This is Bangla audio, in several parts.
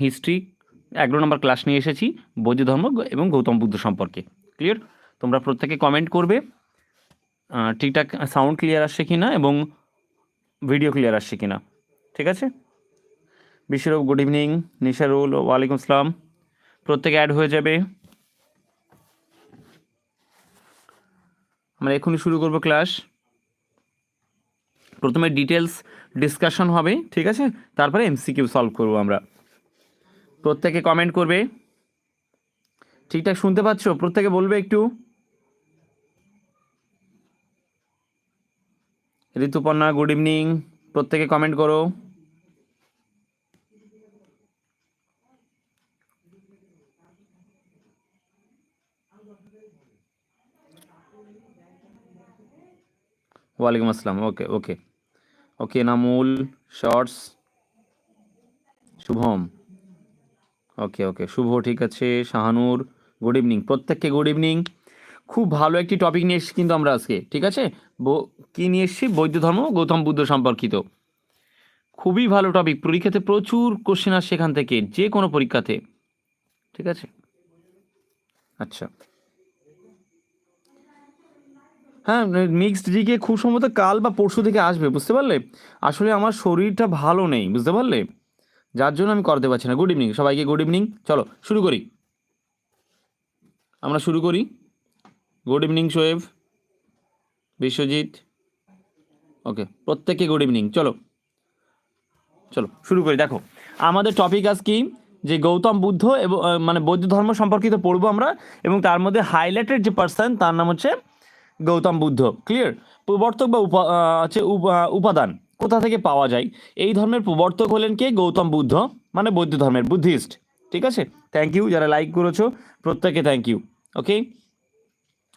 হিস্ট্রি এগারো নম্বর ক্লাস নিয়ে এসেছি, বৌদ্ধ ধর্ম এবং গৌতম বুদ্ধ সম্পর্কে। ক্লিয়ার তোমরা প্রত্যেকে কমেন্ট করবে। ঠিকঠাক সাউন্ড ক্লিয়ার আসছে কি না এবং ভিডিও ক্লিয়ার আসছে কি না ঠিক আছে? বিশ্বরূপ গুড ইভিনিং নিশারুল ওয়ালাইকুম আসসালাম প্রত্যেকে অ্যাড হয়ে যাবে। আমরা এখনই শুরু করব ক্লাস প্রথমে ডিটেলস ডিসকাশন হবে, ঠিক আছে? তারপরে এমসিকিউ সলভ করব আমরা। প্রত্যেকে কমেন্ট করবে। ঠিকঠাক শুনতে পাচ্ছ? প্রত্যেকে বলবে একটু। ঋতুপর্ণা গুড ইভিনিং প্রত্যেকে কমেন্ট করো। ওয়ালাইকুম আসসালাম। ওকে ওকে। ওকে, নামুল শর্টস শুভম। ওকে ওকে শুভ, ঠিক আছে, শাহানুর। গুড ইভিনিং প্রত্যেককে গুড ইভিনিং খুব ভালো একটি টপিক নিয়ে এসেছি কিন্তু আমরা আজকে, ঠিক আছে? কি নিয়ে এসেছি? বৌদ্ধ ধর্ম, গৌতম বুদ্ধ সম্পর্কিত। খুবই ভালো টপিক পরীক্ষাতে প্রচুর কোশ্চেন আসছে এখান থেকে, যে কোনো পরীক্ষাতে, ঠিক আছে? আচ্ছা। হ্যাঁ মিক্সড জিকে খুব সম্ভবত কাল বা পরশু থেকে আসবে, বুঝতে পারলে? আসলে আমার শরীরটা ভালো নেই, বুঝতে পারলে? যার জন্য আমি করতে পারছি না। গুড ইভিনিং সবাইকে গুড ইভিনিং চলো, শুরু করি। আমরা শুরু করি। Good evening Shoaib Biswajit okay প্রত্যেককে গুড ইভিনিং চলো চলো, শুরু করি। দেখো, আমাদের টপিক আজ কি? যে গৌতম বুদ্ধ এবং মানে বৌদ্ধ ধর্ম সম্পর্কিত পড়ব আমরা এবং তার মধ্যে হাইলাইটেড যে পার্সন তার নাম হচ্ছে গৌতম বুদ্ধ। ক্লিয়ার প্রবর্তক বা উপা হচ্ছে উপ- উপাদান। কোথা থেকে পাওয়া যায়? এই ধর্মের প্রবর্তক হলেন কে? গৌতম বুদ্ধ মানে বৌদ্ধ ধর্মের বুদ্ধিস্ট। ঠিক আছে? থ্যাংক ইউ যারা লাইক করেছ প্রত্যেকে থ্যাংক ইউ ওকে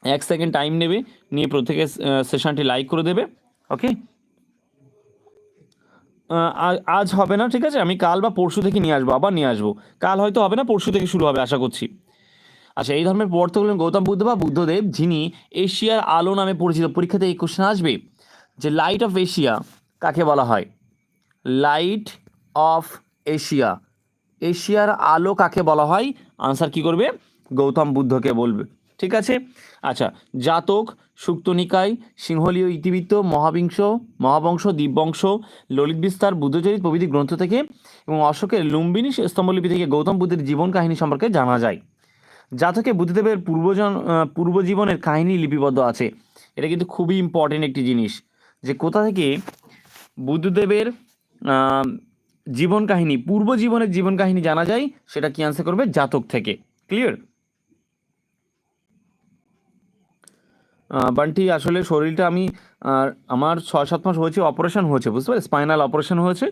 এক সেকেন্ড টাইম নেবে, নিয়ে প্রত্যেকে সেশনটি লাইক করে দেবে ওকে আজ হবে না, ঠিক আছে? আমি কাল বা পরশু থেকে নিয়ে আসব, আবার নিয়ে আসব। কাল হয়তো হবে না, পরশু থেকে শুরু হবে, আশা করছি। আচ্ছা এই ধর্মের প্রবর্তক হলেন গৌতম বুদ্ধ বা বুদ্ধদেব, যিনি এশিয়ার আলো নামে পরিচিত। পরীক্ষাতে এই কোশ্চেন আসবে, যে লাইট অফ এশিয়া কাকে বলা হয়? লাইট অফ এশিয়া এশিয়ার আলো কাকে বলা হয়? আনসার কি করবে? গৌতম বুদ্ধকে বলবে। ঠিক আছে? আচ্ছা জাতক, সুক্তনিকায়, সিংহলীয় ইতিবৃত্ত, মহাবিংশ, মহাবংশ দিব্যংশ ললিত বিস্তার, বুদ্ধচরিত প্রভৃতি গ্রন্থ থেকে এবং অশোকের লুম্বিনী স্তম্ভলিপি থেকে গৌতম বুদ্ধের জীবন কাহিনী সম্পর্কে জানা যায়। জাতকে বুদ্ধদেবের পূর্বজন পূর্বজীবনের কাহিনী লিপিবদ্ধ আছে। এটা কিন্তু খুবই ইম্পর্টেন্ট একটি জিনিস যে কোথা থেকে বুদ্ধদেবের জীবন কাহিনী, পূর্ব জীবনের জীবন কাহিনী জানা যায়, সেটা কি আনসার করবে? জাতক থেকে। ক্লিয়ার বান্টি, আসলে শরীরটা আমি আমার ছয় সাত মাস হয়েছে অপারেশন হয়েছে, বুঝতে পারলে? স্পাইনাল অপারেশন হয়েছে,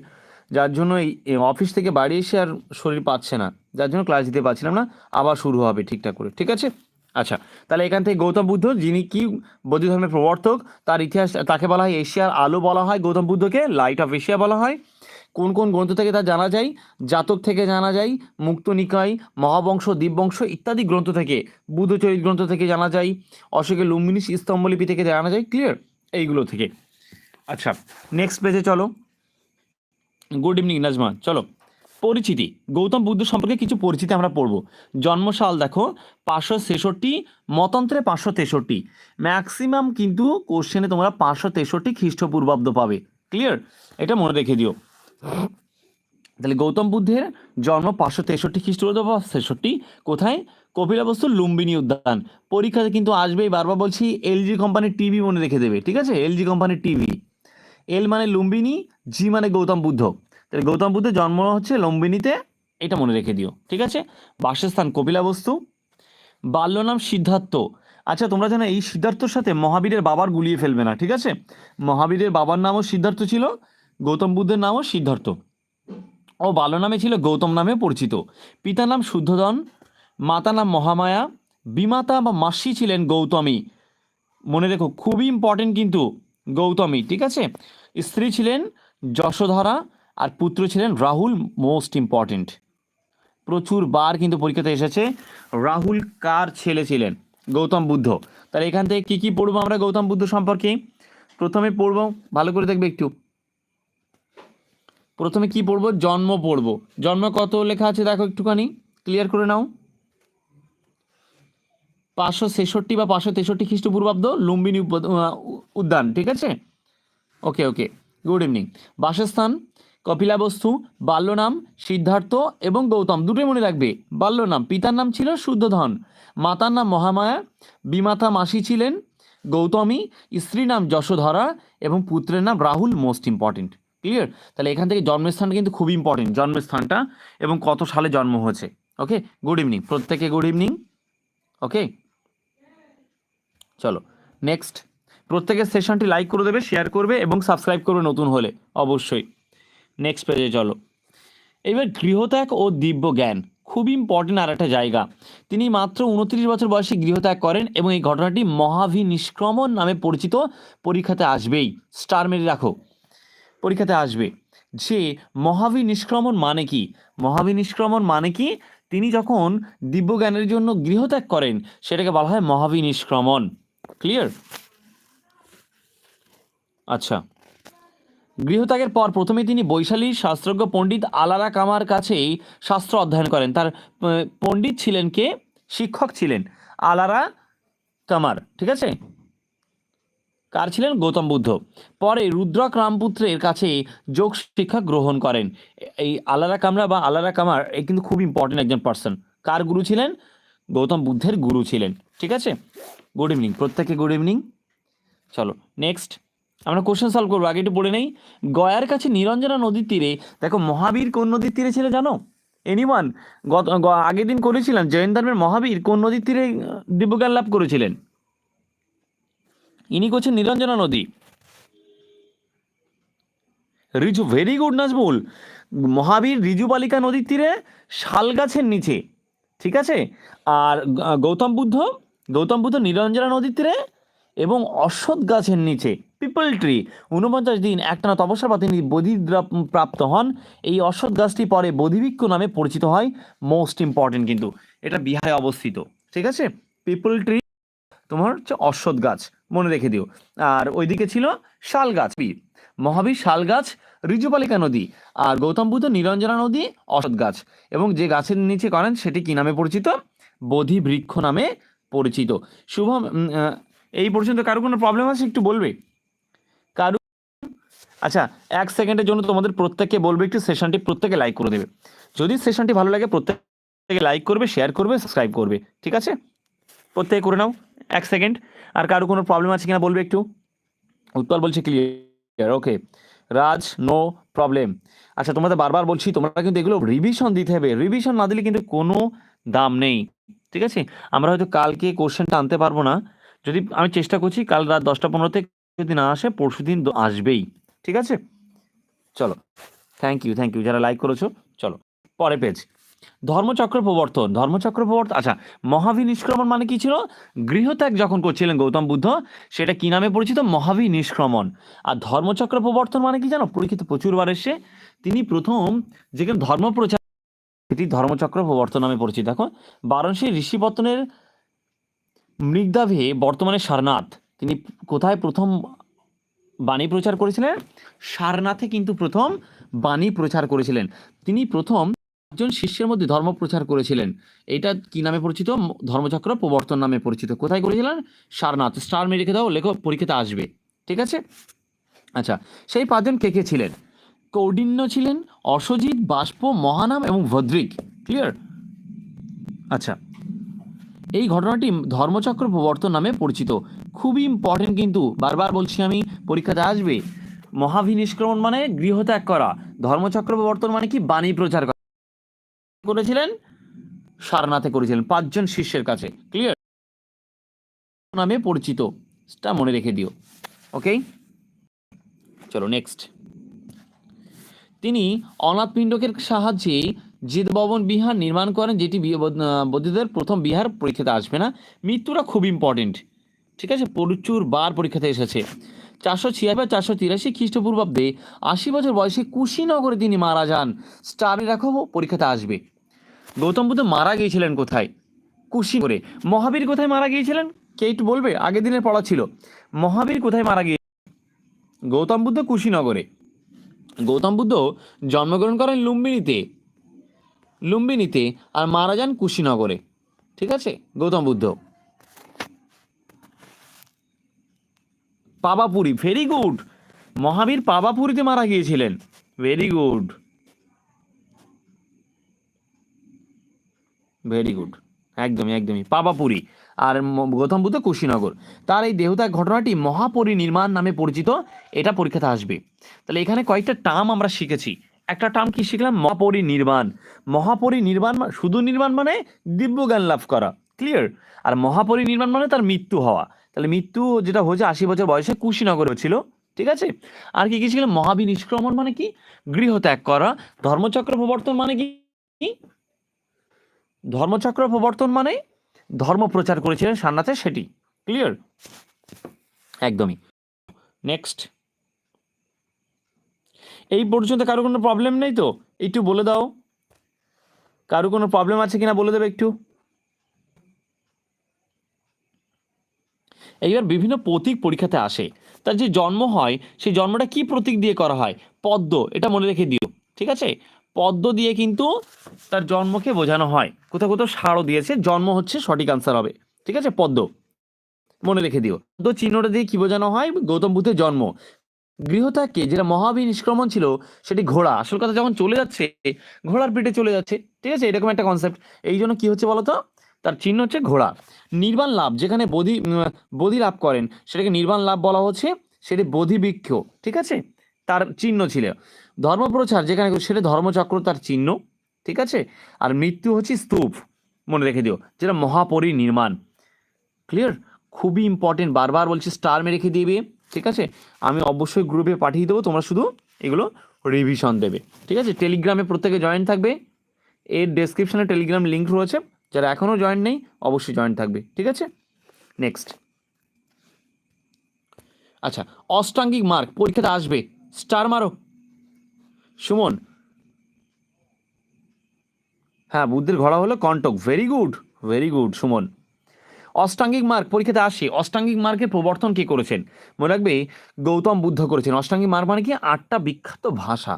যার জন্য এই অফিস থেকে বাড়ি এসে আর শরীর পাচ্ছে না। যার জন্য ক্লাস দিতে পারছিলাম না, আবার শুরু হবে ঠিকঠাক করে, ঠিক আছে? আচ্ছা তাহলে এখান থেকে গৌতম বুদ্ধ, যিনি কি বৌদ্ধ ধর্মের প্রবর্তক, তার ইতিহাস, তাকে বলা হয় এশিয়ার আলো বলা হয়, গৌতম বুদ্ধকে লাইট অফ এশিয়া বলা হয়। কোন কোন গ্রন্থ থেকে তা জানা যায়? জাতক থেকে জানা যায়, মুক্ত নিকায়, মহাবংশ দিব্যংশ ইত্যাদি গ্রন্থ থেকে বুদ্ধচরিত গ্রন্থ থেকে জানা যায়, অশোকের লুম্বিনী স্তম্ভলিপি থেকে জানা যায় ক্লিয়ার এইগুলো থেকে। আচ্ছা নেক্সট পেজে চলো। গুড ইভিনিং নাজমা চলো। পরিচিতি। গৌতম বুদ্ধ সম্পর্কে কিছু পরিচিতি আমরা পড়ব। জন্মসাল দেখো, পাঁচশো ছেষট্টি, মতন্ত্রে পাঁচশো তেষট্টি। ম্যাক্সিমাম কিন্তু কোশ্চেনে তোমরা পাঁচশো তেষট্টি খ্রিস্টপূর্বাব্দ পাবে। ক্লিয়ার এটা মনে রেখে দিও। তাহলে গৌতম বুদ্ধের জন্ম পাঁচশো তেষট্টি খ্রিস্টপূর্বাব্দ বা ছেষট্টি। কোথায়? কপিলাবস্তু লুম্বিনী উদ্যান। পরীক্ষাতে কিন্তু আসবেই বারবার বলছি এলজি কোম্পানির টিভি মনে রেখে দেবে, ঠিক আছে? এলজি কোম্পানির টিভি এল মানে লুম্বিনী জি মানে গৌতম বুদ্ধ। তাহলে গৌতম বুদ্ধের জন্ম হচ্ছে লম্বিনীতে। এটা মনে রেখে দিও, ঠিক আছে? বাসস্থান কপিলাবস্তু বাল্য নাম সিদ্ধার্থ। আচ্ছা তোমরা জানো এই সিদ্ধার্থর সাথে মহাবীরের বাবার গুলিয়ে ফেলবে না, ঠিক আছে? মহাবীরের বাবার নামও সিদ্ধার্থ ছিল, গৌতম বুদ্ধের নামও সিদ্ধার্থ। ও বাল্য নামে ছিল গৌতম নামে পরিচিত। পিতার নাম শুদ্ধোধন মাতা নাম মহামায়া, বিমাতা বা মাসি ছিলেন গৌতমী। মনে রেখো, খুবই ইম্পর্টেন্ট কিন্তু গৌতমী, ঠিক আছে? স্ত্রী ছিলেন যশোধরা আর পুত্র ছিলেন রাহুল মোস্ট ইম্পর্টেন্ট প্রচুর বার কিন্তু পরীক্ষাতে এসেছে, রাহুল কার ছেলে ছিলেন? গৌতম বুদ্ধ। তাহলে এখান থেকে কি কি পড়ব আমরা গৌতম বুদ্ধ সম্পর্কে? প্রথমে পড়ব, ভালো করে দেখবে একটু। প্রথমে কি পড়ব? জন্ম পড়ব। জন্ম কত লেখা আছে দেখো একটুখানি ক্লিয়ার করে নাও। পাঁচশো ছেষট্টি বা পাঁচশো তেষট্টি খ্রিস্টপূর্বাব্দ লুম্বিনী উদ্যান, ঠিক আছে? ওকে ওকে গুড ইভিনিং বাসস্থান কপিলাবস্তু বাল্যনাম সিদ্ধার্থ এবং গৌতম, দুটোই মনে রাখবে। বাল্যনাম পিতার নাম ছিল শুদ্ধধন। মাতার নাম মহামায়া, বিমাতা মাসি ছিলেন গৌতমী, স্ত্রীর নাম যশোধরা এবং পুত্রের নাম রাহুল মোস্ট ইম্পর্টেন্ট ক্লিয়ার তাহলে এখান থেকে জন্মস্থানটা কিন্তু খুব ইম্পর্টেন্ট জন্মস্থানটা এবং কত সালে জন্ম হয়েছে। ওকে গুড ইভিনিং প্রত্যেকে গুড ইভিনিং ওকে চলো নেক্সট প্রত্যেকের সেশনটি লাইক করে দেবে শেয়ার করবে এবং সাবস্ক্রাইব করবে নতুন হলে, অবশ্যই। নেক্সট পেজে চলো। এবার গৃহত্যাগ ও দিব্য জ্ঞান খুব ইম্পর্টেন্ট আর একটা জায়গা। তিনি মাত্র উনত্রিশ বছর বয়সে গৃহত্যাগ করেন এবং এই ঘটনাটি মহাভিনিষ্ক্রমণ নামে পরিচিত পরীক্ষাতে আসবেই। স্টার মেরে রাখো। পরীক্ষাতে আসবে। যে মহাভিনিষ্ক্রমণ মানে কি? মহাভিনিষ্ক্রমণ মানে কি? তিনি যখন দিব্যজ্ঞানের জন্য গৃহত্যাগ করেন, সেটাকে বলা হয় মহাভিনিষ্ক্রমণ। ক্লিয়ার আচ্ছা। গৃহত্যাগের পর প্রথমে তিনি বৈশালীর শাস্ত্রজ্ঞ পণ্ডিত আলারা কামার কাছেই শাস্ত্র অধ্যয়ন করেন। তার পণ্ডিত ছিলেন কে? শিক্ষক ছিলেন আলারা কামার, ঠিক আছে? কার ছিলেন? গৌতম বুদ্ধ। পরে রুদ্রক রামপুত্রের কাছে যোগ শিক্ষা গ্রহণ করেন। এই আলারা কামরা বা আলারা কামার এই কিন্তু খুব ইম্পর্টেন্ট একজন পার্সন কার গুরু ছিলেন? গৌতম বুদ্ধের গুরু ছিলেন। ঠিক আছে? গুড ইভিনিং প্রত্যেকে গুড ইভিনিং চলো নেক্সট আমরা কোশ্চেন সলভ করব। আগে একটু পড়ে নেই। গয়ার কাছে নিরঞ্জনা নদীর তীরে, দেখো মহাবীর কোন নদীর তীরে ছিল জানো? এনিওয়ান গত আগের দিন করেছিলাম, জৈন ধর্মের মহাবীর কোন নদীর তীরে দিব্যজ্ঞান লাভ করেছিলেন? ইনি করছেন নিরঞ্জনা নদী। Riju very good Nazmul. মহাবীর রিজু বালিকা নদীর তীরে শাল গাছের নিচে, ঠিক আছে? আর গৌতম বুদ্ধ গৌতম বুদ্ধ নিরঞ্জনা নদীর তীরে এবং অশ্বত্থ গাছের নিচে। পিপল ট্রি। উনপঞ্চাশ দিন একটানা তপস্যার তিনি বোধি প্রাপ্ত হন। এই অশ্বত্থ গাছটি পরে বোধিবৃক্ষ নামে পরিচিত হয়। মোস্ট ইম্পর্টেন্ট কিন্তু। এটা বিহারে অবস্থিত। ঠিক আছে? পিপল ট্রি তোমার হচ্ছে অশ্বত্থ গাছ। মনে রেখে দিও। আর ওইদিকে ছিল শাল গাছ। বীর মহাবীর শাল গাছ ঋজুপালিকা নদী আর গৌতম বুদ্ধ নিরঞ্জনা নদী অশ্বত্থ গাছ। এবং যে গাছের নিচে করেন, সেটি কি নামে পরিচিত? বোধি বৃক্ষ নামে পরিচিত। শুভম এই পর্যন্ত কারও কোনো প্রবলেম আছে? একটু বলবে? আচ্ছা এক সেকেন্ডের জন্য তোমাদের প্রত্যেককে বলবে একটু সেশনটি প্রত্যেকে লাইক করে দেবে। যদি সেশনটি ভালো লাগে, প্রত্যেকে লাইক করবে শেয়ার করবে সাবস্ক্রাইব করবে, ঠিক আছে? প্রত্যেকে করে নাও, এক সেকেন্ড আর কারও কোনো প্রবলেম আছে কিনা বলবে একটু? উৎপল বলছে clear okay Raj no problem আচ্ছা তোমাদের বারবার বলছি, তোমরা কিন্তু এগুলো রিভিশন দিতে হবে। রিভিশন না দিলে কিন্তু কোনো দাম নেই, ঠিক আছে? আমরা হয়তো কালকে কোশ্চেনটা আনতে পারব না। যদি আমি চেষ্টা করছি, কাল রাত দশটা পনেরোতে যদি না আসে পরশু দিন আসবেই। ঠিক আছে? চলো। থ্যাংক ইউ থ্যাংক ইউ যারা লাইক করেছ, চলো। পরে পেজ ধর্মচক্র প্রবর্তন। ধর্মচক্র প্রবর্তন আচ্ছা মহাভিনিষ্ক্রমণ মানে কি ছিল? গৃহত্যাগ যখন করছিলেন গৌতম বুদ্ধ, সেটা কি নামে পরিচিত? মহাভিনিষ্ক্রমণ আর ধর্মচক্র প্রবর্তন মানে কি জানো? পরীক্ষিত প্রচুরবার এসে তিনি প্রথম যেখানে ধর্ম প্রচার এটি ধর্মচক্র প্রবর্তন নামে পরিচিত। দেখো, বারাণসী ঋষিপত্তনের মৃগদাভে বর্তমানে সারনাথ। তিনি কোথায় প্রথম বাণী প্রচার করেছিলেন, সারনাথে কিন্তু প্রথম বাণী প্রচার করেছিলেন। তিনি প্রথম একজন শিষ্যের মধ্যে ধর্ম প্রচার করেছিলেন। এটা কি নামে পরিচিত? ধর্মচক্র প্রবর্তন নামে পরিচিত। কোথায় করেছিলেন? সারনাথ। স্টার মেরে রেখে দাও লেখো পরীক্ষাতে আসবে। ঠিক আছে? আচ্ছা সেই পাঁচজন কে কে ছিলেন? কৌডিন্য ছিলেন, অসজিৎ, বাষ্প, মহানাম এবং ভদ্রিক। ক্লিয়ার আচ্ছা এই ঘটনাটি ধর্মচক্র প্রবর্তন নামে পরিচিত। খুবই ইম্পর্টেন্ট কিন্তু, বারবার বলছি আমি পরীক্ষাতে আসবে, মহাভিনিষ্ক্রমণ মানে গৃহত্যাগ করা ধর্মচক্র প্রবর্তন মানে কি? বাণী প্রচার করা। করেছিলেন? সারনাথে করেছিলেন, পাঁচজন শিষ্যের কাছে। ক্লিয়ার নামে পরিচিত। তা মনে রেখে দিও। ওকে চলো নেক্সট তিনি অনাথ পিণ্ডকের সাহায্যে জিতভবন বিহার নির্মাণ করেন, যেটি বৌদ্ধদের প্রথম বিহার পরীক্ষাতে আসবে না। মৃত্যুটা খুব ইম্পর্টেন্ট ঠিক আছে, প্রচুর বার পরীক্ষাতে এসেছে। চারশো ছিয়াশি বা চারশো তিরাশি খ্রিস্টপূর্বাব্দে আশি বছর বয়সে কুশিনগরে তিনি মারা যান। স্টারে রাখো, পরীক্ষাতে আসবে। গৌতম বুদ্ধ মারা গিয়েছিলেন কোথায়? কুশীনগরে। মহাবীর কোথায় মারা গিয়েছিলেন? কে একটু বলবে? আগের দিনের পড়া ছিল। মহাবীর কোথায় মারা গিয়ে গৌতম বুদ্ধ কুশিনগরে। গৌতম বুদ্ধ জন্মগ্রহণ করেন লুম্বিনীতে। লুম্বিনীতে, আর মারা যান কুশিনগরে। ঠিক আছে, গৌতম বুদ্ধ। পাবাপুরি ভেরি গুড মহাবীর পাবাপুরীতে মারা গিয়েছিলেন। ভেরি গুড ভেরি গুড একদমই একদমই, পাবাপুরী। আর গৌতম বুদ্ধ কুশীনগর। তার এই দেহত্যাগ ঘটনাটি মহাপরিনির্মাণ নামে পরিচিত, এটা পরীক্ষাতে আসবে। তাহলে এখানে কয়েকটা টার্ম আমরা শিখেছি। একটা টার্ম কি শিখলাম? মহাপরিনির্মাণ। মহাপরিনির্মাণ শুধু নির্মাণ মানে দিব্যজ্ঞান লাভ করা ক্লিয়ার আর মহাপরিনির্মাণ মানে তার মৃত্যু হওয়া। তাহলে মৃত্যু যেটা হয়েছে আশি বছর বয়সে কুশীনগরে ছিল, ঠিক আছে? আর কি কি ছিল? মহাবিনিষ্ক্রমণ মানে কি? গৃহত্যাগ করা। ধর্মচক্র প্রবর্তন মানে কি? ধর্মচক্র প্রবর্তন মানে ধর্ম প্রচার করেছিলেন সান্নাথে সেটি। ক্লিয়ার একদমই। নেক্সট এই পর্যন্ত কারও কোনো প্রবলেম নেই তো? একটু বলে দাও। কারও কোনো প্রবলেম আছে কিনা বলে দেবে একটু? এইবার বিভিন্ন প্রতীক পরীক্ষাতে আসে। তার যে জন্ম হয়, সেই জন্মটা কি প্রতীক দিয়ে করা হয়? পদ্ম, এটা মনে রেখে দিও, ঠিক আছে? পদ্ম দিয়ে কিন্তু তার জন্মকে বোঝানো হয়। কোথাও কোথাও সারও দিয়েছে, জন্ম হচ্ছে সঠিক আনসার হবে, ঠিক আছে? পদ্ম, মনে রেখে দিও। পদ্ম চিহ্নটা দিয়ে কি বোঝানো হয়? গৌতম বুদ্ধের জন্ম। গৃহত্যাগকে যেটা মহাবীর নিষ্ক্রমণ ছিল, সেটি ঘোড়া। আসল কথা যখন চলে যাচ্ছে, ঘোড়ার পিঠে চলে যাচ্ছে, ঠিক আছে? এরকম একটা কনসেপ্ট এই জন্য কি হচ্ছে বলতো? তার চিহ্ন হচ্ছে ঘোড়া। নির্বাণ লাভ, যেখানে বোধি বোধি লাভ করেন, সেটাকে নির্বাণ লাভ বলা হচ্ছে, সেটি বোধি বৃক্ষ ঠিক আছে? তার চিহ্ন ছিল। ধর্মপ্রচার যেখানে সেটা ধর্মচক্র তার চিহ্ন, ঠিক আছে? আর মৃত্যু হচ্ছে স্তূপ, মনে রেখে দিও, যেটা মহাপরিনির্মাণ ক্লিয়ার খুবই ইম্পর্টেন্ট বারবার বলছি স্টার মেরে রেখে দিবে, ঠিক আছে? আমি অবশ্যই গ্রুপে পাঠিয়ে দেবো, তোমরা শুধু এগুলো রিভিশন দেবে, ঠিক আছে? টেলিগ্রামে প্রত্যেকে জয়েন থাকবে, এর ডেসক্রিপশনে টেলিগ্রাম লিঙ্ক রয়েছে যারা এখনও জয়েন নেই, অবশ্যই জয়েন থাকবে, ঠিক আছে? নেক্সট আচ্ছা অষ্টাঙ্গিক মার্ক পরীক্ষাতে আসবে স্টার মারো। সুমন। হ্যাঁ বুদ্ধির ঘোড়া হলো Kanthaka very good very good Suman. অষ্টাঙ্গিক মার্ক পরীক্ষাতে আসে, অষ্টাঙ্গিক মার্কের প্রবর্তন কে করেছেন? মনে রাখবে, গৌতম বুদ্ধ করেছেন। অষ্টাঙ্গিক মার্ক মানে কি? আটটা বিখ্যাত ভাষা,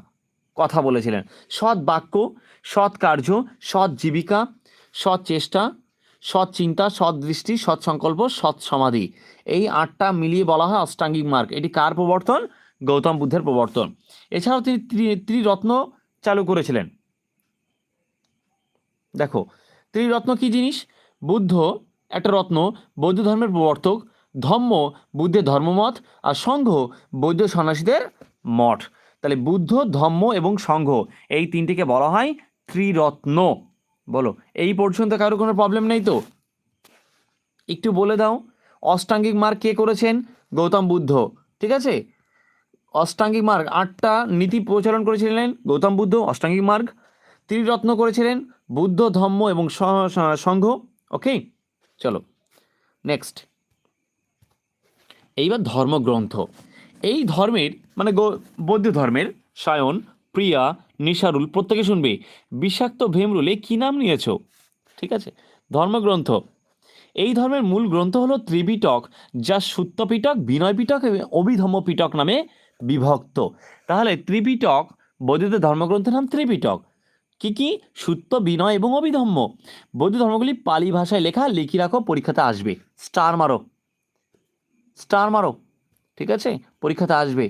কথা বলেছিলেন। সৎ বাক্য, সৎ কার্য, সৎ জীবিকা সৎ চেষ্টা, সৎ চিন্তা, সৎ দৃষ্টি, সৎ সংকল্প, সৎ সমাধি। এই আটটা মিলিয়ে বলা হয় অষ্টাঙ্গিক মার্ক এটি কার প্রবর্তন? গৌতম বুদ্ধের প্রবর্তন। এছাড়াও তিনি ত্রি- ত্রিরত্ন চালু করেছিলেন। দেখো, ত্রিরত্ন কি জিনিস? বুদ্ধ একটা রত্ন, বৌদ্ধ ধর্মের প্রবর্তক, ধম্ম বুদ্ধের ধর্মমত, আর সংঘ বৌদ্ধ সন্ন্যাসীদের মঠ। তাহলে বুদ্ধ, ধম্ম এবং সংঘ, এই তিনটিকে বলা হয় ত্রিরত্ন। বলো, এই পর্যন্ত কারও কোনো প্রবলেম নেই তো? একটু বলে দাও, অষ্টাঙ্গিক মার্গ কে করেছেন? গৌতম বুদ্ধ, ঠিক আছে? অষ্টাঙ্গিক মার্গ আটটা নীতি প্রচলন করেছিলেন গৌতম বুদ্ধ, অষ্টাঙ্গিক মার্গ ত্রিরত্ন করেছিলেন বুদ্ধ, ধম্ম এবং সংঘ ওকে চলো নেক্সট এইবার ধর্মগ্রন্থ। এই ধর্মের মানে বৌদ্ধ ধর্মের সায়ন, প্রিয়া নিশারুল, প্রত্যেকে শুনবে। বিষাক্ত ভীমরুলে কি নাম নিয়েছো? ঠিক আছে, ধর্মগ্রন্থ। এই ধর্মের মূল গ্রন্থ হলো ত্রিপিটক যা সুত্ত পিটক বিনয় পিটক এবং অভিধম্ম পিটক নামে বিভক্ত। তাহলে ত্রিপিটক বৌদ্ধদের ধর্মগ্রন্থের নাম ত্রিপিটক কি কি? সুত্ত বিনয় এবং অভিধম্ম। বৌদ্ধ ধর্মগুলি পালি ভাষায় লেখা, লিখি রাখো, পরীক্ষাতে আসবে। স্টার মারো। স্টার মারো। ঠিক আছে, পরীক্ষাতে আসবে।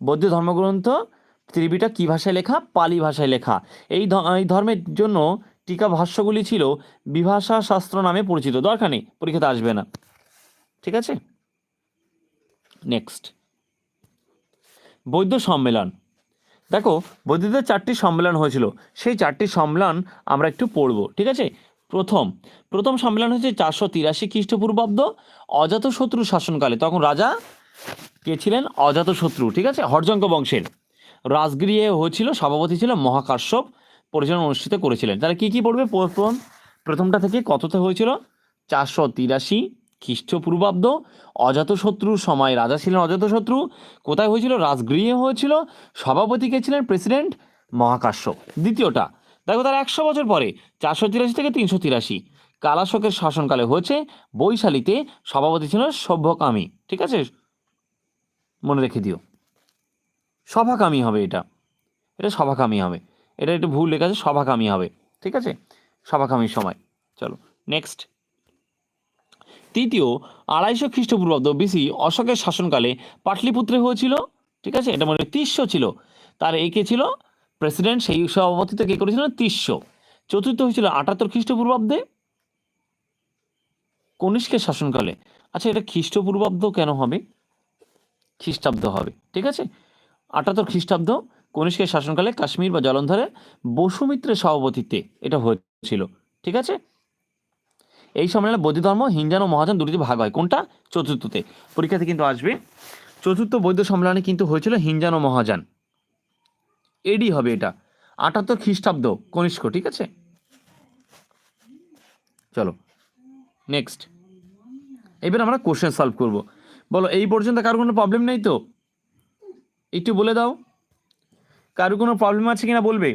বৌদ্ধ ধর্মগ্রন্থ ত্রিপিটক কী ভাষায় লেখা? পালি ভাষায় লেখা। এই এই ধর্মের জন্য টিকা ভাষ্যগুলি ছিল বিভাষা শাস্ত্র নামে পরিচিত। দরকার নেই, পরীক্ষাতে আসবে না। ঠিক আছে? নেক্সট বৌদ্ধ সম্মেলন। দেখো বৌদ্ধদের চারটি সম্মেলন হয়েছিল। সেই চারটি সম্মেলন আমরা একটু পড়ব, ঠিক আছে? প্রথম প্রথম সম্মেলন হচ্ছে চারশো তিরাশি খ্রিস্টপূর্বাব্দ অজাতশত্রু শাসনকালে। তখন রাজা কে ছিলেন? অজাতশত্রু, ঠিক আছে? হরজঙ্গ বংশের। রাজগৃহে হয়েছিল, সভাপতি ছিল মহাকাশ্যপ পরিচালনা অনুষ্ঠিত করেছিলেন। তাহলে কি কি পড়বে প্রথম প্রথমটা থেকে কততে হয়েছিল? চারশো তিরাশি খ্রিস্টপূর্বাব্দ অজাতশত্রুর সময়। রাজা ছিলেন অজাতশত্রু। কোথায় হয়েছিল? রাজগৃহে হয়েছিল। সভাপতি কে ছিলেন? প্রেসিডেন্ট মহাকাশ্যপ। দ্বিতীয়টা, দেখো তার একশো বছর পরে, চারশো তিরাশি থেকে তিনশো তিরাশি, কালাশোকের শাসনকালে হয়েছে, বৈশালীতে সভাপতি ছিলেন সভ্যকামী। ঠিক আছে? মনে রেখে দিও। সভাকামী হবে এটা। এটা সভাকামী হবে। এটা একটু ভুল লেখা আছে, সভাকামী হবে। ঠিক আছে? সভাকামীর সময়। চলো নেক্সট তৃতীয়, আড়াইশো খ্রিস্টপূর্বাব্দ বিসি অশোকের শাসনকালে পাটলিপুত্রে হয়েছিল। ঠিক আছে? এটা মনে তিস্য ছিল। তার একে ছিল? প্রেসিডেন্ট, সেই সভাপতিত্ব কে করেছিল? তিস্য চতুর্থ হয়েছিল আটাত্তর খ্রিস্টপূর্বাব্দে। কনিষ্কের শাসনকালে। আচ্ছা এটা খ্রিস্টপূর্বাব্দ কেন হবে? খ্রিস্টাব্দ হবে। ঠিক আছে? আটাত্তর খ্রিস্টাব্দ কনিষ্কের শাসনকালে কাশ্মীর বা জলন্ধরে বসুমিত্রের সভাপতিত্বে এটা হয়েছিল, ঠিক আছে? এই সম্মেলনে বৌদ্ধ ধর্ম হিনজান ও মহাযান দুটিতে ভাগ হয়। কোনটা? চতুর্থতে। পরীক্ষাতে কিন্তু আসবে। চতুর্থ বৌদ্ধ সম্মেলনে কিন্তু হয়েছিল হিনজান ও মহাযান এডি হবে এটা। আটাত্তর খ্রিস্টাব্দ কনিষ্ক, ঠিক আছে? চলো নেক্সট এবার আমরা কোশ্চেন সলভ করব। বলো, এই পর্যন্ত কারও কোনো প্রবলেম নেই তো? একটু বলে দাও। কারও কোনো প্রবলেম আছে কিনা বলবে?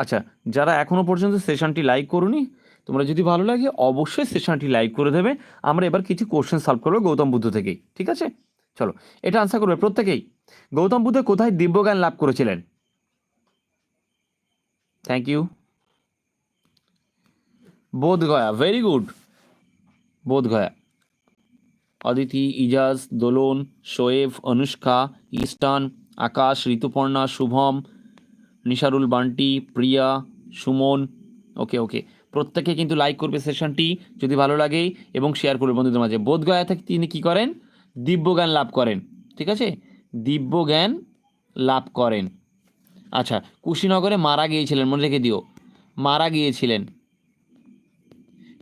আচ্ছা যারা এখনও পর্যন্ত সেশনটি লাইক করুনি, তোমরা যদি ভালো লাগে, অবশ্যই সেশনটি লাইক করে দেবে। আমরা এবার কিছু কোশ্চেন সলভ করব গৌতম বুদ্ধ থেকেই, ঠিক আছে? চলো, এটা আনসার করবে প্রত্যেকেই। গৌতম বুদ্ধ কোথায় দিব্যজ্ঞান লাভ করেছিলেন? Thank you Bodh Gaya very good Bodh Gaya. Aditi Ijaz, Dolon, Shoaib, Anushka, Eastern, Akash, Rituparna, Shubham, Nisharul Bunty, Priya, Suman. Okay okay. প্রত্যেকে কিন্তু লাইক করবে সেশনটি, যদি ভালো লাগে, এবং শেয়ার করবে বন্ধুদের মাঝে। বোধগয়া থেকে তিনি কি করেন? দিব্যজ্ঞান লাভ করেন। ঠিক আছে? দিব্যজ্ঞান লাভ করেন। আচ্ছা কুশীনগরে মারা গিয়েছিলেন, মনে রেখে দিও। মারা গিয়েছিলেন।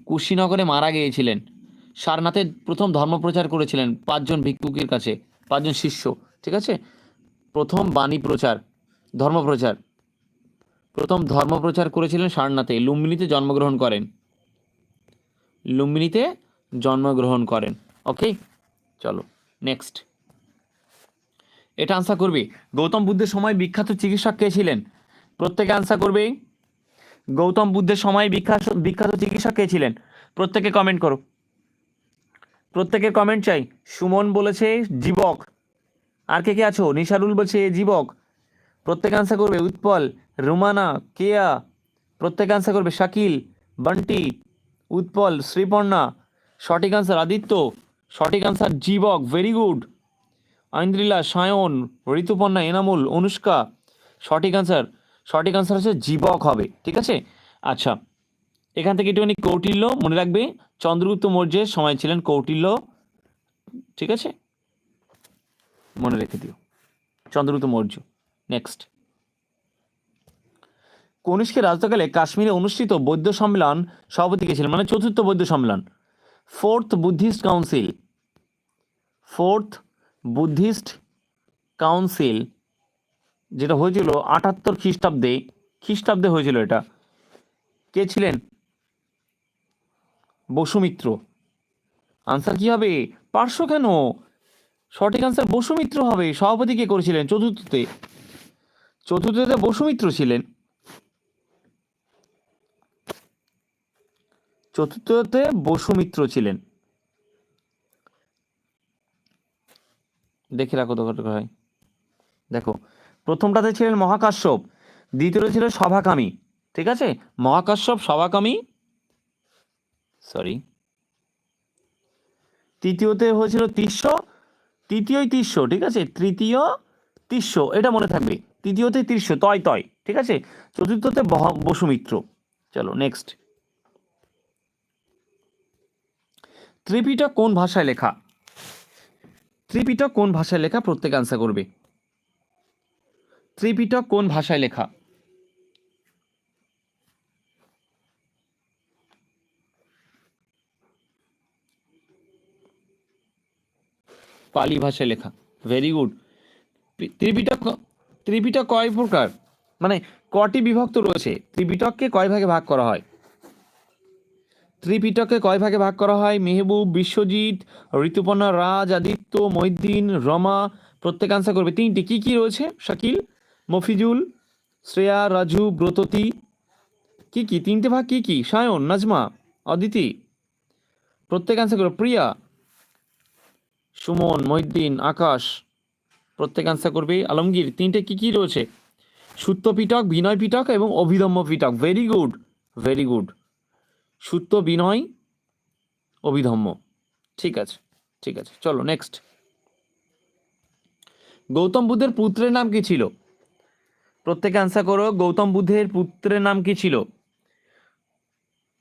কুশীনগরে মারা গিয়েছিলেন। সারনাথে প্রথম ধর্মপ্রচার করেছিলেন পাঁচজন ভিক্ষুকের কাছে, পাঁচজন শিষ্য, ঠিক আছে? প্রথম বাণী প্রচার ধর্মপ্রচার প্রথম ধর্মপ্রচার করেছিলেন সারনাথে, লুম্বিনীতে জন্মগ্রহণ করেন। লুম্বিনীতে জন্মগ্রহণ করেন। ওকে? চলো, নেক্সট। এটা আনসার করবে? গৌতম বুদ্ধের সময় বিখ্যাত চিকিৎসক কে ছিলেন? প্রত্যেকে আনসার করবে? গৌতম বুদ্ধের সময় বিখ্যাত বিখ্যাত চিকিৎসক কে ছিলেন? প্রত্যেকে কমেন্ট করো। প্রত্যেকের কমেন্ট চাই। সুমন বলেছে, জীবক। আর কে কে আছো? নিশারুল বলছে, জীবক। প্রত্যেক আনসার করবে, উৎপল। রুমানা, কেয়া। প্রত্যেক আনসার করবে, শাকিল। বান্টি, উৎপল, শ্রীপর্ণা। সঠিক আনসার আদিত্য। সঠিক answer Jivaka very good Aindrila Sayan, Rituparna, Enamul, Anushka. সঠিক আনসার সঠিক আনসার হচ্ছে, জীবক হবে। ঠিক আছে? আচ্ছা। এখান থেকে একটুখানি কৌটিল্য, মনে রাখবে, চন্দ্রগুপ্ত মৌর্যের সময় ছিলেন কৌটিল্য, ঠিক আছে? মনে রেখে দিও। চন্দ্রগুপ্ত মৌর্য নেক্সট কনিষ্কের রাজত্বকালে কাশ্মীরে অনুষ্ঠিত বৌদ্ধ সম্মেলন সভাপতি কে ছিলেন মানে চতুর্থ বৌদ্ধ সম্মেলন। Fourth Buddhist council fourth Buddhist council যেটা হয়েছিল আটাত্তর খ্রিস্টাব্দে খ্রিস্টাব্দে হয়েছিল এটা। কে ছিলেন? বসুমিত্র। আনসার কি হবে? পার্শ্ব কেন? সঠিক আনসার বসুমিত্র হবে। সভাপতি কে করেছিলেন? চতুর্থতে। চতুর্থতে বসুমিত্র ছিলেন। চতুর্থতে বসুমিত্র ছিলেন। দেখে রাখো তো হয় দেখো, প্রথমটাতে ছিলেন মহাকাশ্যপ দ্বিতীয়টা ছিল সভাকামী। ঠিক আছে? মহাকাশ্যপ, সভাকামী সরি তৃতীয়তে হয়েছিল তিস্য তৃতীয়ই তিস্য ঠিক আছে? তৃতীয় তিস্য এটা মনে থাকবে। তৃতীয়তে তিস্য তয় তয়, ঠিক আছে? চতুর্থতে বসুমিত্র। চলো নেক্সট ত্রিপিটক কোন ভাষায় লেখা? ত্রিপিটক কোন ভাষায় লেখা? প্রত্যেক আনসার করবে। ত্রিপিটক কোন ভাষায় লেখা? পালি ভাষায় লেখা। ভেরি গুড ত্রিপিটক ত্রিপিটক কয় প্রকার? মানে কটি বিভক্ত রয়েছে? ত্রিপিটককে কয় ভাগে ভাগ করা হয়? ত্রিপিটকে কয় ভাগে ভাগ করা হয়? মেহবুব, বিশ্বজিৎ, ঋতুপর্ণা, রাজ, আদিত্য মহিদ্দিন রমা প্রত্যেক আনসার করবে। তিনটি কি কি রয়েছে? শাকিল, মফিজুল, শ্রেয়া, রাজু, ব্রততী। কি কি? তিনটে ভাগ কি কি? সায়ন, নাজমা, অদিতি। প্রত্যেক আনসার করবে প্রিয়া সুমন মহিদ্দিন আকাশ, প্রত্যেক অ্যান্সার করবে। আলমগীর, তিনটে কি কি রয়েছে? সুত্ত পিটক বিনয় পিটক এবং অভিধম্য পিটক very good very good Sutta বিনয় অভিধম্য ঠিক আছে ঠিক আছে। চলো নেক্সট গৌতম বুদ্ধের পুত্রের নাম কি ছিল? প্রত্যেকে অ্যান্সার করো, গৌতম বুদ্ধের পুত্রের নাম কি ছিল?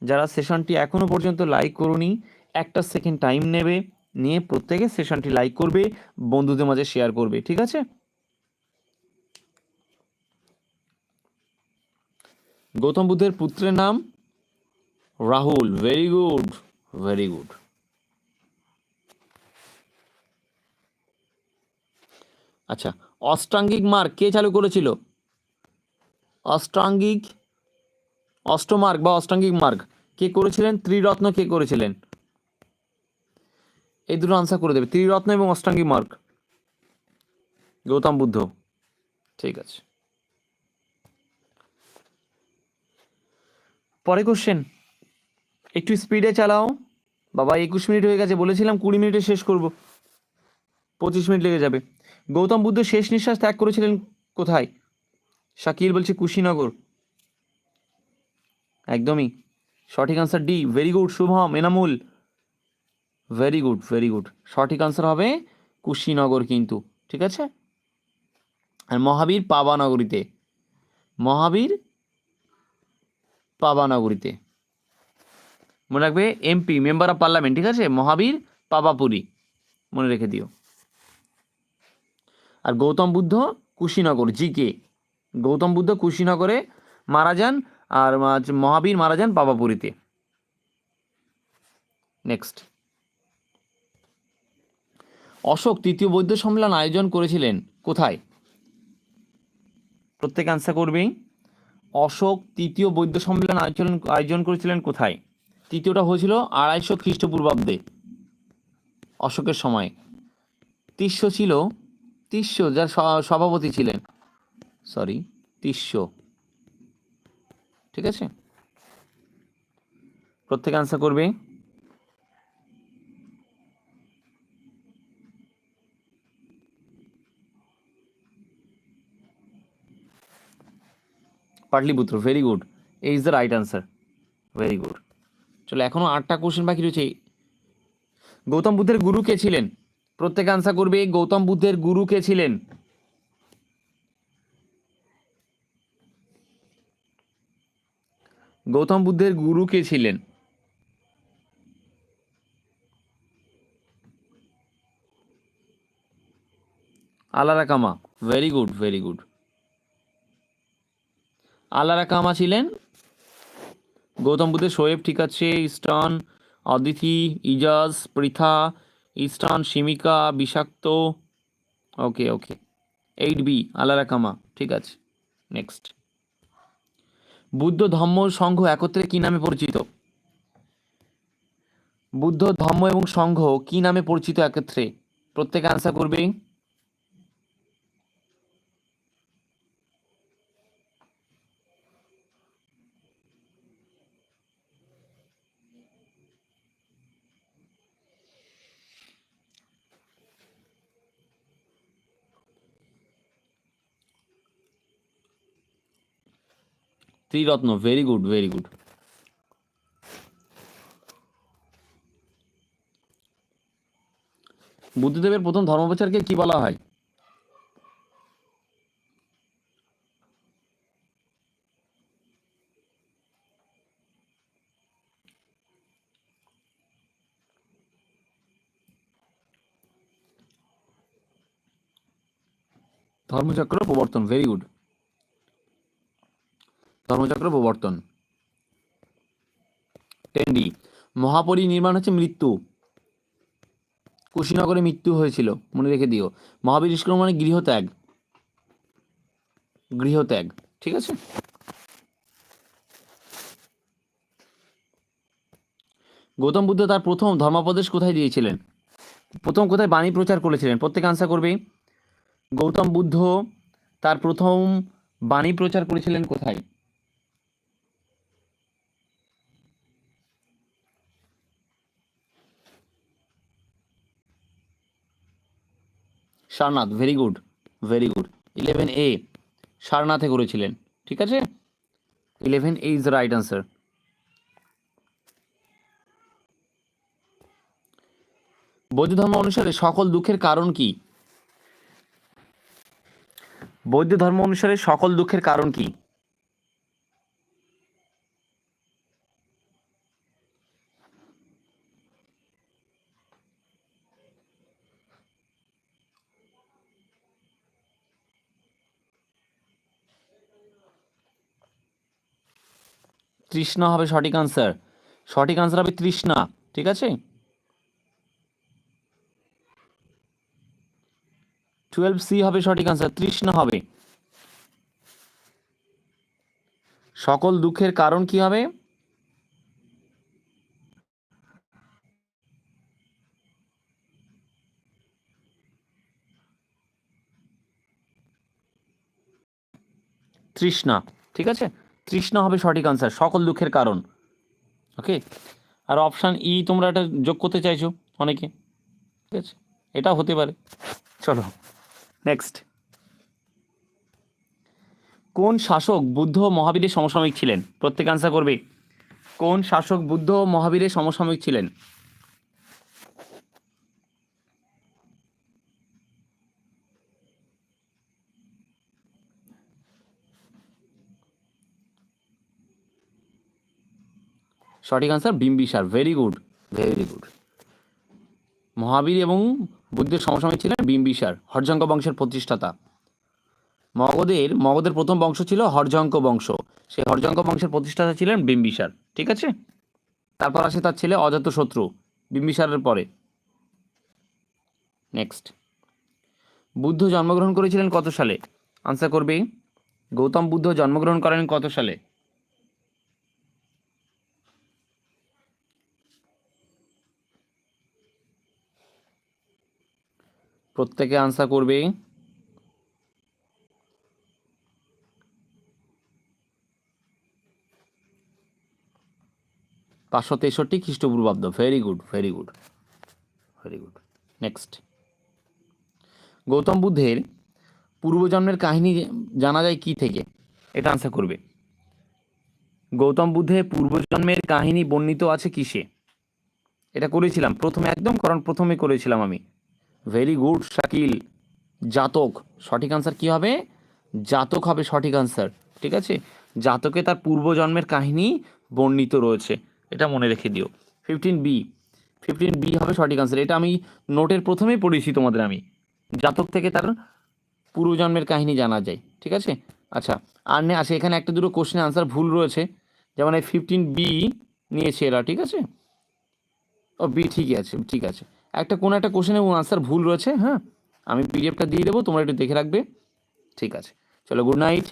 যারা সেশনটি এখনও পর্যন্ত লাইক করুনি, একটা সেকেন্ড টাইম নেবে। নিয়ে প্রত্যেকে সেশনটি লাইক করবে, বন্ধুদের মাঝে শেয়ার করবে, ঠিক আছে? গৌতম বুদ্ধের পুত্রের নাম Rahul very good very good আচ্ছা অষ্টাঙ্গিক মার্গ কে চালু করেছিল? অষ্টাঙ্গিক অষ্টমার্গ বা অষ্টাঙ্গিক মার্গ কে করেছিলেন? ত্রিরত্ন কে করেছিলেন? এই দুটো আনসার করে দেবে। ত্রিরত্ন এবং অষ্টাঙ্গিক মার্গ। গৌতম বুদ্ধ। ঠিক আছে। পরে কোশ্চেন একটু স্পিডে চালাও। বাবা, একুশ মিনিট হয়ে গেছে। বলেছিলাম কুড়ি মিনিটে শেষ করব। পঁচিশ মিনিট লেগে যাবে। গৌতম বুদ্ধ শেষ নিঃশ্বাস ত্যাগ করেছিলেন কোথায়? শাকিল বলছে কুশিনগর। একদমই। সঠিক answer D very good Shubham, Enamul. Very good very good সঠিক আনসার হবে কুশিনগর কিন্তু, ঠিক আছে? আর মহাবীর পাবানগরীতে মহাবীর পাবানগরীতে। মনে রাখবে এমপি মেম্বার অফ পার্লামেন্ট ঠিক আছে? মহাবীর পাবাপুরি, মনে রেখে দিও। আর গৌতম বুদ্ধ কুশিনগর জি কে গৌতম বুদ্ধ কুশিনগরে মারা যান আর মহাবীর মারা যান পাবাপুরীতে। নেক্সট অশোক তৃতীয় বৌদ্ধ সম্মেলন আয়োজন করেছিলেন। কোথায়? প্রত্যেক আনসার করবেই। অশোক তৃতীয় বৌদ্ধ সম্মেলন আয়োজন আয়োজন করেছিলেন কোথায়? তৃতীয়টা হয়েছিল আড়াইশো খ্রিস্টপূর্বাব্দে। অশোকের সময়। তিস্য ছিল তিস্য যার সভাপতি ছিলেন। সরি তিস্য। ঠিক আছে? প্রত্যেক আনসার করবে পাটলিপুত্র ভেরি গুড এই is the right answer very good চলো এখনও আটটা কোশ্চেন বাকি রয়েছে। গৌতম বুদ্ধের গুরু কে ছিলেন? প্রত্যেক আনসার করবে, গৌতম বুদ্ধের গুরু কে ছিলেন? গৌতম বুদ্ধের গুরু কে ছিলেন? Alara Kama very good very good Alara Kama ছিলেন? গৌতম বুদ্ধের শোয়েব, ঠিক আছে, ইস্টার্ন অদিতি ইজাজ, পৃথা, ইস্টার্ন শিমিকা, বিষাক্ত, ওকে ওকে, এইট বি, আলারা কামা, ঠিক আছে, নেক্সট। বুদ্ধ ধম্ম সংঘ একত্রে কি নামে পরিচিত? বুদ্ধ ধম্ম এবং সংঘ কি নামে পরিচিত একত্রে? প্রত্যেকে আনসার করবে। ত্রিরত্ন ভেরি গুড ভেরি গুড বুদ্ধিদেবের প্রথম ধর্মপ্রচারকে কি বলা হয়? ধর্মচক্র প্রবর্তন ভেরি গুড ধর্মচক্র প্রবর্তন। টেন্ডি মহাপরিনির্বাণ হচ্ছে মৃত্যু। কুশীনগরে মৃত্যু হয়েছিল, মনে রেখে দিও। মহাবীর মানে গৃহত্যাগ। গৃহত্যাগ, ঠিক আছে? গৌতম বুদ্ধ তার প্রথম ধর্মোপদেশ কোথায় দিয়েছিলেন? প্রথম কোথায় বাণী প্রচার করেছিলেন? প্রত্যেক আনসার করবে। গৌতম বুদ্ধ তার প্রথম বাণী প্রচার করেছিলেন কোথায়? Sarnath very good very good eleven A সারনাথে করেছিলেন, ঠিক আছে? Eleven A is right answer বৌদ্ধ ধর্ম অনুসারে সকল দুঃখের কারণ কি? বৌদ্ধ ধর্ম অনুসারে সকল দুঃখের কারণ কি? তৃষ্ণা হবে সঠিক আনসার সঠিক আনসার হবে তৃষ্ণা, ঠিক আছে? টুয়েলভ সি হবে সঠিক আনসার তৃষ্ণা হবে। সকল দুঃখের কারণ কি হবে? তৃষ্ণা, ঠিক আছে? তৃষ্ণা হবে সঠিক আনসার সকল দুঃখের কারণ। ওকে আর অপশান ই তোমরা এটা যোগ করতে চাইছো অনেকে। ঠিক আছে? এটাও হতে পারে। চলো নেক্সট কোন শাসক বুদ্ধ মহাবীরের সমসাময়িক ছিলেন? প্রত্যেক আনসার করবে। কোন শাসক বুদ্ধ মহাবীরের সমসাময়িক ছিলেন? সঠিক answer Bimbisara. Very good very good Mahavir এবং বুদ্ধের সমসাময়িক ছিলেন বিম্বিসার হরজঙ্গ বংশের প্রতিষ্ঠাতা। মগধের মগধের প্রথম বংশ ছিল হরজঙ্ক বংশ। সেই হরজঙ্ক বংশের প্রতিষ্ঠাতা ছিলেন বিম্বিসার, ঠিক আছে? তারপর আসে তার ছেলে অজাতশত্রু বিম্বিসারের পরে। নেক্সট বুদ্ধ জন্মগ্রহণ করেছিলেন কত সালে? আনসার করবে, গৌতম বুদ্ধ জন্মগ্রহণ করেন কত সালে? প্রত্যেকে আনসার করবে। পাঁচশো তেষট্টি খ্রিস্টপূর্বাব্দ। Very good very good very good next Gautam বুদ্ধের পূর্বজন্মের কাহিনী জানা যায় কি থেকে? এটা আনসার করবে। গৌতম বুদ্ধের পূর্বজন্মের কাহিনী বর্ণিত আছে কিসে? এটা করেছিলাম প্রথমে, একদম কারণ প্রথমে করেছিলাম আমি। ভেরি গুড শাকিল জাতক, সঠিক আনসার কি হবে? জাতক হবে সঠিক আনসার ঠিক আছে? জাতকে তার পূর্বজন্মের কাহিনী বর্ণিত রয়েছে, এটা মনে রেখে দিও। ফিফটিন বি ফিফটিন বি হবে সঠিক আনসার এটা আমি নোটের প্রথমেই পড়েছি তোমাদের আমি। জাতক থেকে তার পূর্বজন্মের কাহিনী জানা যায়, ঠিক আছে? আচ্ছা আর নে আছে এখানে একটা দুটো কোশ্চেন আনসার ভুল রয়েছে, যেমন এই ফিফটিন বি নিয়েছে এরা, ঠিক আছে? ও বি ঠিকই আছে, ঠিক আছে। একটা, কোনো একটা কোশ্চেনের আনসার ভুল রয়েছে হ্যাঁ? আমি পিডিএফটা দিয়ে দেবো, তোমরা একটু দেখে রাখবে। ঠিক আছে। চলো গুড নাইট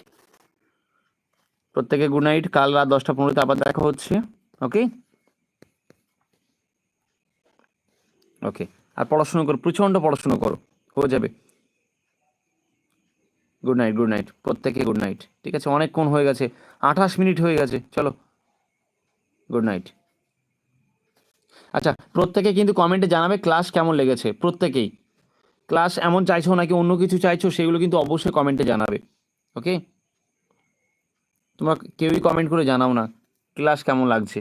প্রত্যেকে গুড নাইট কাল রাত দশটা পনেরোতে আবার দেখা হচ্ছে। ওকে ওকে আর পড়াশুনো করো, প্রচণ্ড পড়াশুনো করো। হয়ে যাবে। গুড নাইট গুড নাইট প্রত্যেকে গুড নাইট ঠিক আছে, অনেকক্ষণ হয়ে গেছে। আঠাশ মিনিট হয়ে গেছে। চলো। গুড নাইট আচ্ছা প্রত্যেকে কিন্তু কমেন্টে জানাবে ক্লাস কেমন লেগেছে, প্রত্যেকেই। ক্লাস এমন চাইছো নাকি অন্য কিছু চাইছো, সেগুলো কিন্তু অবশ্যই কমেন্টে জানাবে ওকে তোমরা কেউই কমেন্ট করে জানাও না ক্লাস কেমন লাগছে?